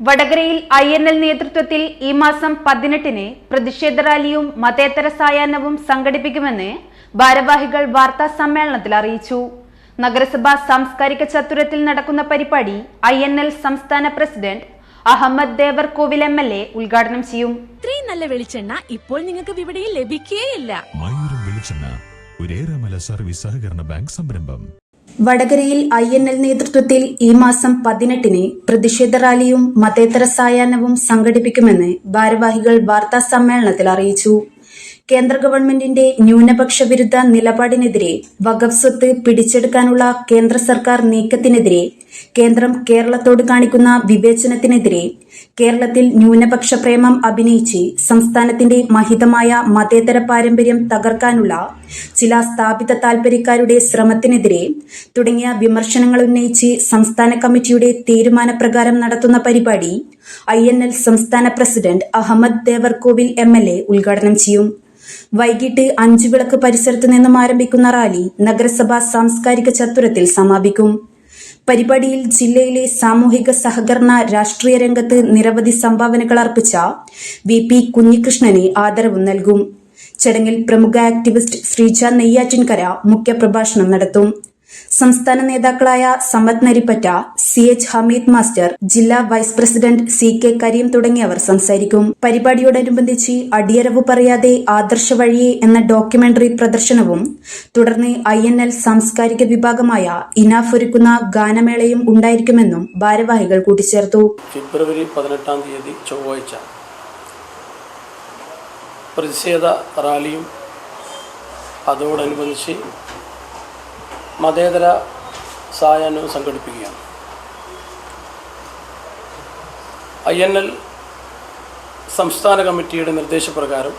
വടകരയിൽ I N L നേതൃത്വത്തിൽ ഈ മാസം പതിനെട്ടിന് പ്രതിഷേധ റാലിയും മതേതര സായാഹ്നവും സംഘടിപ്പിക്കുമെന്ന് ഭാരവാഹികൾ വാർത്താ സമ്മേളനത്തിൽ അറിയിച്ചു. നഗരസഭാ സാംസ്കാരിക ചത്തുരത്തിൽ നടക്കുന്ന പരിപാടി ഐ എൻ എൽ സംസ്ഥാന president Ahammed Devarkovil M L A ഉദ്ഘാടനം ചെയ്യും. ഇത്രയും നല്ല വെളിച്ചെണ്ണ ഇപ്പോൾ നിങ്ങൾക്ക് വിപണിയിൽ ലഭിക്കുകയില്ല മയൂരം വെളിച്ചെണ്ണ ഒരേറെമല സർവീസ് സഹകരണ ബാങ്ക് സംരംഭം. വടകരയിൽ ഐ എൻ എൽ നേതൃത്വത്തിൽ ഈ മാസം പതിനെട്ടിന് പ്രതിഷേധ റാലിയും മതേതര സായാഹ്നവും സംഘടിപ്പിക്കുമെന്ന് ഭാരവാഹികൾ വാർത്താ സമ്മേളനത്തിൽ അറിയിച്ചു. കേന്ദ്ര ഗവൺമെന്റിന്റെ ന്യൂനപക്ഷ വിരുദ്ധ നിലപാടിനെതിരെ വഖഫ് സ്വത്ത് പിടിച്ചെടുക്കാനുള്ള കേന്ദ്ര സർക്കാർ നീക്കത്തിനെതിരെ കേന്ദ്രം കേരളത്തോട് കാണിക്കുന്ന വിവേചനത്തിനെതിരെ കേരളത്തിൽ ന്യൂനപക്ഷ പ്രേമം അഭിനയിച്ച് സംസ്ഥാനത്തിന്റെ മഹിതമായ മതേതര പാരമ്പര്യം തകർക്കാനുള്ള ചില സ്ഥാപിത താൽപര്യക്കാരുടെ ശ്രമത്തിനെതിരെ തുടങ്ങിയ വിമർശനങ്ങൾ ഉന്നയിച്ച് സംസ്ഥാന കമ്മിറ്റിയുടെ തീരുമാനപ്രകാരം നടത്തുന്ന പരിപാടി ഐ എൻ എൽ സംസ്ഥാന president Ahammed Devarkovil M L A ഉദ്ഘാടനം ചെയ്യും. വൈകിട്ട് അഞ്ചു വിളക്ക് പരിസരത്ത് നിന്നും ആരംഭിക്കുന്ന റാലി നഗരസഭാ സാംസ്കാരിക ചത്തുരത്തിൽ സമാപിക്കും. പരിപാടിയിൽ ജില്ലയിലെ സാമൂഹിക സഹകരണ രാഷ്ട്രീയ രംഗത്ത് നിരവധി സംഭാവനകൾ അർപ്പിച്ച വി പി കുഞ്ഞികൃഷ്ണന് ആദരവ് നൽകും. ചടങ്ങിൽ പ്രമുഖ ആക്ടിവിസ്റ്റ് ശ്രീജ നെയ്യാറ്റിൻകര മുഖ്യപ്രഭാഷണം നടത്തും. സംസ്ഥാന നേതാക്കളായ Samad Narippatta C H Hameed master ജില്ലാ vice president C K Karim തുടങ്ങിയവർ സംസാരിക്കും. പരിപാടിയോടനുബന്ധിച്ച് അടിയറവ് പറയാതെ ആദർശ വഴിയെ എന്ന ഡോക്യുമെന്ററി പ്രദർശനവും തുടർന്ന് ഐ എൻ എൽ സാംസ്കാരിക വിഭാഗമായ ഇനാഫ് ഒരുക്കുന്ന ഗാനമേളയും ഉണ്ടായിരിക്കുമെന്നും ഭാരവാഹികൾ കൂട്ടിച്ചേർത്തു. ഫെബ്രുവരി പതിനെട്ടാം തീയതി ചൊവ്വാഴ്ച പ്രതിഷേധ റാലിയും അതോടനുബന്ധിച്ച് മതേതര സായാഹ്നവും സംഘടിപ്പിക്കുകയാണ്. ഐ എൻ എൽ സംസ്ഥാന കമ്മിറ്റിയുടെ നിർദ്ദേശപ്രകാരം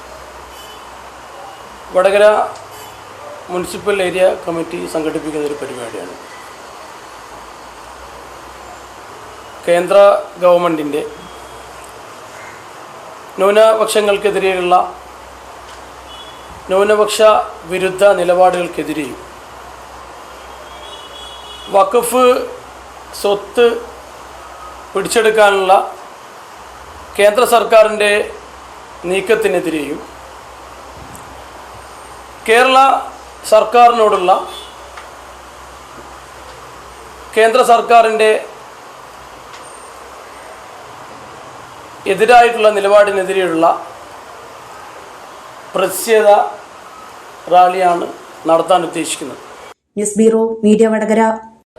വടകര മുനിസിപ്പൽ ഏരിയ കമ്മിറ്റി സംഘടിപ്പിക്കുന്ന ഒരു പരിപാടിയാണ്. കേന്ദ്ര ഗവൺമെന്റിന്റെ ന്യൂനപക്ഷങ്ങൾക്കെതിരെയുള്ള ന്യൂനപക്ഷ വിരുദ്ധ നിലപാടുകൾക്കെതിരെയും വഖഫ് സ്വത്ത് പിടിച്ചെടുക്കാനുള്ള കേന്ദ്ര സർക്കാരിന്റെ നീക്കത്തിനെതിരെയും കേരള സർക്കാരിനോടുള്ള കേന്ദ്ര സർക്കാരിന്റെ എതിരായിട്ടുള്ള നിലപാടിനെതിരെയുള്ള പ്രതിഷേധ റാലിയാണ് നടത്താൻ ഉദ്ദേശിക്കുന്നത്. News bureau media Vadakara.